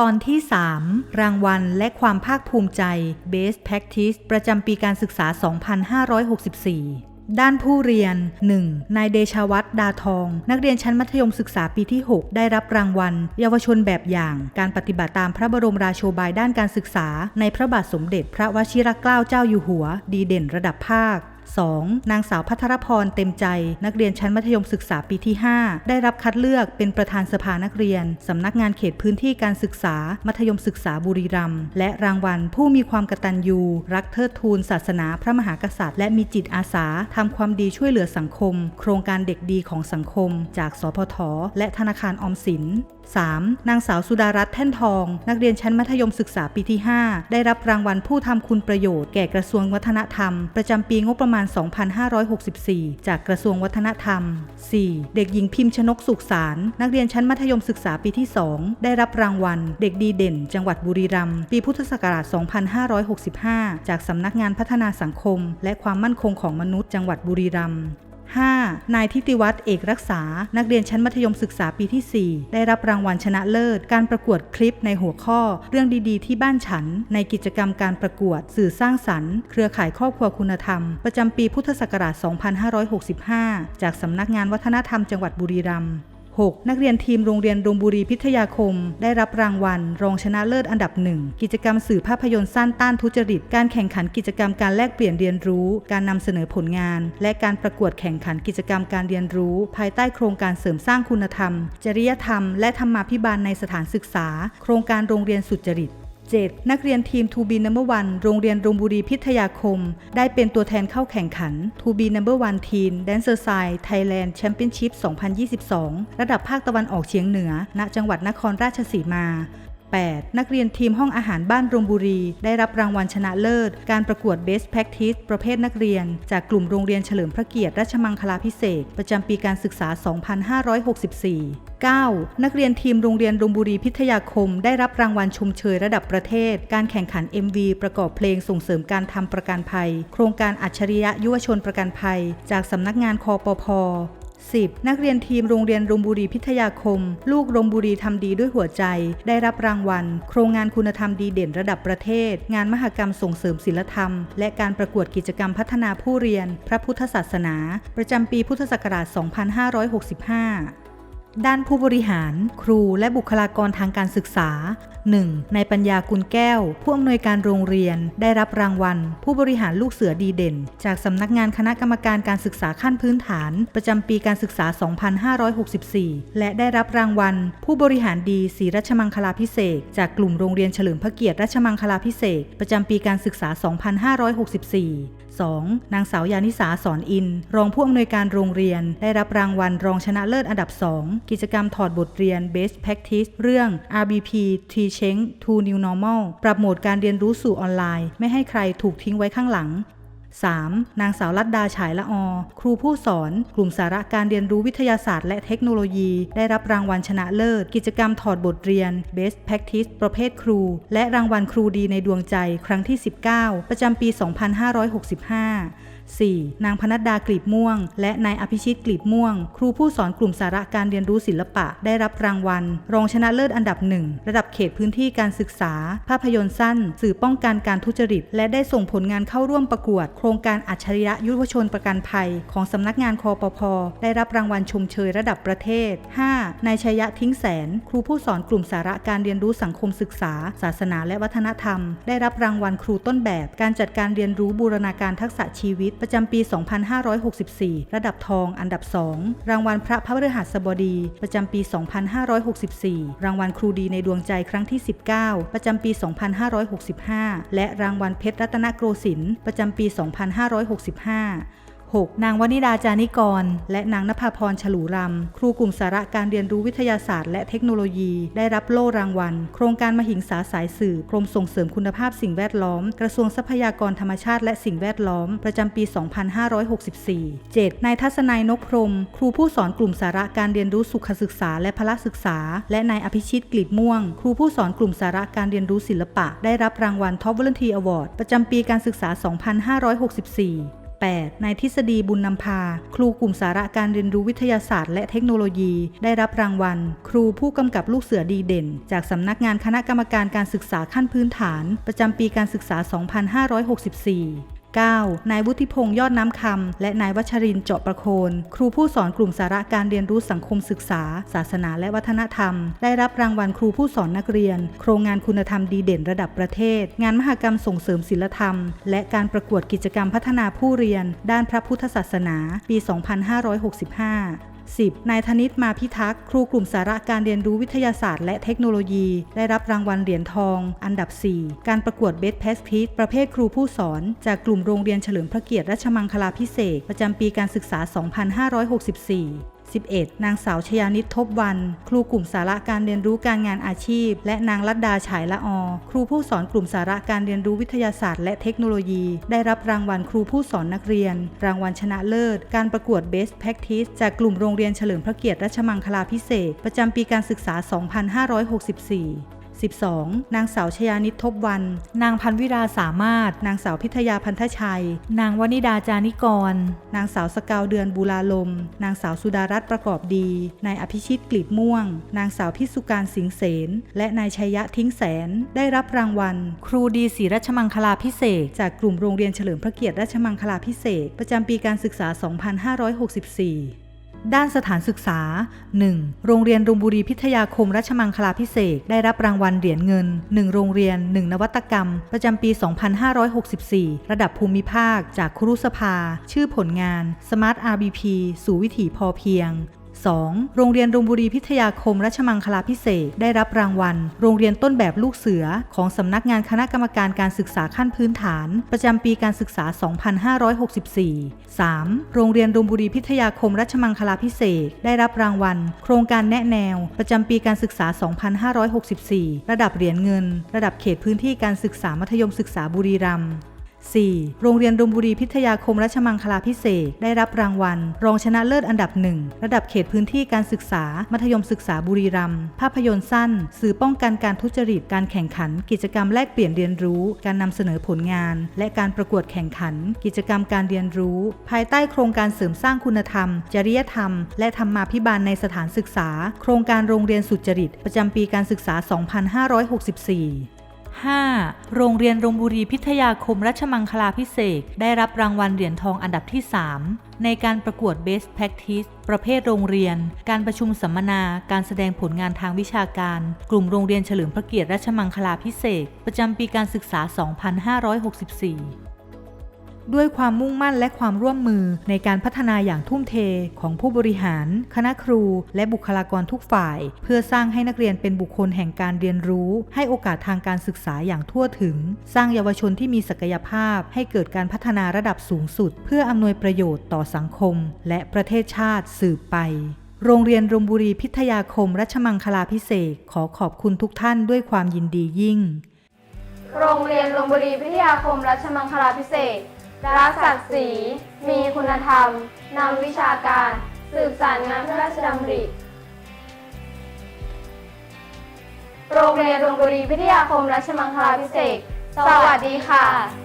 ตอนที่ 3 รางวัลและความภาคภูมิใจ Best Practice ประจำปีการศึกษา 2564 ด้านผู้เรียน 1. นายเดชาวัฒน์ดาทอง นักเรียนชั้นมัธยมศึกษาปีที่ 6 ได้รับรางวัล เยาวชนแบบอย่าง การปฏิบัติตามพระบรมราโชบายด้านการศึกษา ในพระบาทสมเด็จพระวชิรเกล้าเจ้าอยู่หัว ดีเด่นระดับภาค 2. นางสาวพัทรพรเต็มใจ นักเรียนชั้นมัธยมศึกษาปีที่ 5 ได้รับคัดเลือกเป็นประธานสภานักเรียน สำนักงานเขตพื้นที่การศึกษา มัธยมศึกษาบุรีรัมย์และรางวัลผู้มีความกตัญญูรักเทิดทูนศาสนาพระมหากษัตริย์ และมีจิตอาสาทำความดีช่วยเหลือสังคม โครงการเด็กดีของสังคม จากสพท และธนาคารออมสิน 3. นางสาวสุดารัตน์แท่นทอง นักเรียนชั้นมัธยมศึกษาปีที่ 5 ได้รับรางวัลผู้ทำคุณประโยชน์แก่กระทรวงวัฒนธรรม ประจำปีงบประมาณ2564 จากกระทรวงวัฒนธรรม 4. เด็กหญิงพิมพ์ชนกสุขสาร นักเรียนชั้นมัธยมศึกษาปีที่ 2 ได้รับรางวัล เด็กดีเด่น จังหวัดบุรีรัมย์ปีพุทธศักราช 2565 จากสำนักงานพัฒนาสังคม และความมั่นคงของมนุษย์จังหวัดบุรีรัมย์ 5. นายทิติวัฒน์เอกรักษา นักเรียนชั้นมัธยมศึกษาปีที่ 4 ได้รับรางวัลชนะเลิศ การประกวดคลิปในหัวข้อ เรื่องดีๆ ที่บ้านฉัน ในกิจกรรมการประกวด สื่อสร้างสรรค์ เครือข่ายครอบครัวคุณธรรม ประจำปีพุทธศักราช 2565 จากสำนักงานวัฒนธรรมจังหวัดบุรีรัมย์ 6. นักเรียนทีมโรงเรียนดงบุรีพิทยาคม ได้รับรางวัล รองชนะเลิศอันดับหนึ่งกิจกรรมสื่อภาพยนตร์สั้นต้านทุจริต การแข่งขันกิจกรรมการแลกเปลี่ยนเรียนรู้ การนำเสนอผลงาน และการประกวดแข่งขันกิจกรรมการเรียนรู้ ภายใต้โครงการเสริมสร้างคุณธรรม จริยธรรม และธรรมาภิบาลในสถานศึกษา โครงการโรงเรียนสุจริต 7. นักเรียนทีมทูบีนัมเบอร์วันโรงเรียนรงบุรีพิทยาคม ได้เป็นตัวแทนเข้าแข่งขันทูบีนัมเบอร์วันทีมแดนเซอร์ไซด์ไทยแลนด์แชมเปี้ยนชิพ2022 ระดับภาคตะวันออกเฉียงเหนือ ณ จังหวัดนครราชสีมา 8. นักเรียนทีมห้องอาหารบ้านรงบุรี ได้รับรางวัลชนะเลิศ การประกวด Best Practice ประเภทนักเรียน จากกลุ่มโรงเรียนเฉลิมพระเกียรติราชมังคลาภิเศษ ประจำปีการศึกษา 2564 9. นักเรียนทีมโรงเรียนรงบุรีพิทยาคม ได้รับรางวัลชมเชยระดับประเทศ การแข่งขัน MV ประกอบเพลงส่งเสริมการทำประกันภัย โครงการอัจฉริยะยุวชนประกันภัย จากสำนักงานคอปพ 10. นักเรียนทีมโรงเรียนรงบุรีพิทยาคม ลูกรงบุรีทำดีด้วยหัวใจ ได้รับรางวัล โครงงานคุณธรรมดีเด่นระดับประเทศ งานมหกรรมส่งเสริมศิลธรรม และการประกวดกิจกรรมพัฒนาผู้เรียน พระพุทธศาสนา ประจำปีพุทธศักราช 2565 ด้านผู้บริหาร ครูและบุคลากรทางการศึกษา 1. นายปัญญากุลแก้ว ผู้อำนวยการโรงเรียน ได้รับรางวัล ผู้บริหารลูกเสือดีเด่น จากสำนักงานคณะกรรมการการศึกษาขั้นพื้นฐาน ประจำปีการศึกษา 2564 และได้รับรางวัล ผู้บริหารดีศรีรัชมังคลาพิเศษจากกลุ่มโรงเรียนเฉลิมพระเกียรติรัชมังคลาพิเศษประจำปีการศึกษา 2564 2. นางสาวยานิสาสอนอิน รองผู้อำนวยการโรงเรียน ได้รับรางวัลรองชนะเลิศอันดับ 2กิจกรรมถอดบทเรียน Best Practice เรื่อง RBP Teaching to New Normal ปรับโหมดการเรียนรู้สู่ออนไลน์ ไม่ให้ใครถูกทิ้งไว้ข้างหลัง 3. นางสาวลัดดาฉายละออ ครูผู้สอน กลุ่มสาระการเรียนรู้วิทยาศาสตร์และเทคโนโลยี ได้รับรางวัลชนะเลิศ กิจกรรมถอดบทเรียน Best Practice ประเภทครู และรางวัลครูดีในดวงใจครั้งที่ 19 ประจำปี 2565 4. นางพนัดดากลีบม่วง และนายอภิชิตกลีบม่วง ครูผู้สอนกลุ่มสาระการเรียนรู้ศิลปะ ได้รับรางวัล รองชนะเลิศอันดับหนึ่งระดับเขตพื้นที่การศึกษา ภาพยนตร์สั้น สื่อป้องกันการทุจริต และได้ส่งผลงานเข้าร่วมประกวดโคครงการอัจฉริยะยุวชนประกันภัย ของสำนักงานคอปพได้รับรางวัลชมเชยระดับประเทศ 5. นายชัยยะทิ้งแสน ครูผู้สอนกลุ่มสาระการเรียนรู้สังคมศึกษา ศาสนาและวัฒนธรรม ได้รับรางวัลครูต้นแบบ การจัดการเรียนรู้บูรณาการทักษะชีวิต ประจำปี 2564 ระดับทองอันดับ 2 รางวัลพระพฤหัสบดี ประจำปี 2564 รางวัลครูดีในดวงใจครั้งที่ 19 ประจำปี 2565 และรางวัลเพชรรัตนโกสินทร์ประจำปี 2565 6. นางวนิดาจานิกร และนางนภาพรฉลูรำครูกลุ่มสาระการเรียนรู้วิทยาศาสตร์และเทคโนโลยี ได้รับโล่รางวัล โครงการมหิงสาสายสื่อกรมส่งเสริมคุณภาพสิ่งแวดล้อม กระทรวงทรัพยากรธรรมชาติและสิ่งแวดล้อม ประจำปี 2564 7. นายทัศนัยนกพรม ครูผู้สอนกลุ่มสาระการเรียนรู้สุขศึกษาและพละศึกษา และนายอภิชิตกลีบม่วง ครูผู้สอนกลุ่มสาระการเรียนรู้ศิลปะ ได้รับรางวัล Top Volunteer Award ประจำปีการศึกษา 2564 8. นายทฤษฎีบุญนำพา ครูกลุ่มสาระการเรียนรู้วิทยาศาสตร์และเทคโนโลยี ได้รับรางวัล ครูผู้กำกับลูกเสือดีเด่น จากสำนักงานคณะกรรมการการศึกษาขั้นพื้นฐาน ประจำปีการศึกษา 2564 9. นายวุฒิพงษ์ยอดน้ำคำและนายวัชรินเจาะประโคนครูผู้สอนกลุ่มสาระการเรียนรู้สังคมศึกษา ศาสนาและวัฒนธรรม ได้รับรางวัลครูผู้สอนนักเรียน โครงงานคุณธรรมดีเด่นระดับประเทศ งานมหกรรมส่งเสริมศิลธรรม และการประกวดกิจกรรมพัฒนาผู้เรียน ด้านพระพุทธศาสนา ปี 2565 10. นายธนิตมาพิทักษ์ครูกลุ่มสาระการเรียนรู้วิทยาศาสตร์และเทคโนโลยี ได้รับรางวัลเหรียญทอง อันดับ 4 การประกวดเบสเพสทิสประเภทครูผู้สอน จากกลุ่มโรงเรียนเฉลิมพระเกียรติรัชมังคลาพิเศษ ประจำปีการศึกษา 2564 11. นางสาวชยานิตทบวัน ครูกลุ่มสาระการเรียนรู้การงานอาชีพ และนางลัดดาฉายละอ ครูผู้สอนกลุ่มสาระการเรียนรู้วิทยาศาสตร์และเทคโนโลยี ได้รับรางวัลครูผู้สอนนักเรียน รางวัลชนะเลิศ การประกวด Best Practice จากกลุ่มโรงเรียนเฉลิมพระเกียรติรัชมังคลาพิเศษ ประจำปีการศึกษา 2564 12. นางสาวชยานิตทบวัน นางพันวิราสามารถ นางสาวพิทยาพันธชัย นางวนิดาจานิกร นางสาวสกาวเดือนบุลาลม นางสาวสุดารัตน์ประกอบดี นายอภิชิตกลีบม่วง นางสาวพิสุการสิงเสน และนายชัยยะทิ้งแสน ได้รับรางวัล ครูดีศรีรัชมังคลาพิเศษ จากกลุ่มโรงเรียนเฉลิมพระเกียรติรัชมังคลาพิเศษ ประจำปีการศึกษา 2564 ด้านสถานศึกษา 1. โรงเรียนรุมบุรีพิทยาคมรัชมังคลาพิเศษได้รับรางวัลเหรียญเงิน 1 โรงเรียน 1 นวัตกรรม ประจำปี 2564 ระดับภูมิภาค จากครุสภา ชื่อผลงาน Smart RBP สู่วิถีพอเพียง 2. โรงเรียนรุมบุรีพิทยาคมรัชมังคลาพิเศษได้รับรางวัล โรงเรียนต้นแบบลูกเสือ ของสำนักงานคณะกรรมการการศึกษาขั้นพื้นฐาน ประจำปีการศึกษา 2564 3. โรงเรียนรุมบุรีพิทยาคมรัชมังคลาพิเศษได้รับรางวัล โครงการแนะแนว ประจำปีการศึกษา 2564 ระดับเหรียญเงิน ระดับเขตพื้นที่การศึกษามัธยมศึกษาบุรีรัมย์ 4. โรงเรียนรุมบุรีพิทยาคมรัชมังคลาพิเศษได้รับรางวัล รองชนะเลิศอันดับหนึ่งระดับเขตพื้นที่การศึกษา มัธยมศึกษาบุรีรัมย์ภาพยนตร์สั้น สื่อป้องกันการทุจริตการแข่งขัน กิจกรรมแลกเปลี่ยนเรียนรู้ การนำเสนอผลงาน และการประกวดแข่งขัน กิจกรรมการเรียนรู้ ภายใต้โครงการเสริมสร้างคุณธรรม จริยธรรม และธรรมาภิบาลในสถานศึกษา โครงการโรงเรียนสุจริต ประจำปีการศึกษา 2564 5. โรงเรียนรงบุรีพิทยาคมรัชมังคลาพิเศษได้รับรางวัลเหรียญทองอันดับที่ 3 ในการประกวด Best Practice ประเภทโรงเรียน การประชุมสัมมนา การแสดงผลงานทางวิชาการ กลุ่มโรงเรียนเฉลิมพระเกียรติรัชมังคลาพิเศษ ประจำปีการศึกษา 2564 ด้วยความมุ่งมั่นและความร่วมมือในการพัฒนาอย่างทุ่มเทของผู้บริหาร คณะครู และบุคลากรทุกฝ่าย เพื่อสร้างให้นักเรียนเป็นบุคคลแห่งการเรียนรู้ ให้โอกาสทางการศึกษาอย่างทั่วถึง สร้างเยาวชนที่มีศักยภาพ ให้เกิดการพัฒนาระดับสูงสุด เพื่ออำนวยประโยชน์ต่อสังคม และประเทศชาติสืบไปโรงเรียนรมบุรีพิทยาคมรัชมังคลาพิเศษขอขอบคุณทุกท่านด้วยความยินดียิ่ง โรงเรียนลงบุรีพิทยาคมรัชมังคลาพิเศษ รักศักดิ์ศรี มีคุณธรรม นำวิชาการ สืบสานงานพระราชดำริ โรงเรียนรงบุรีวิทยาคมรัชมังคลาพิเศษกสวัสดีค่ะ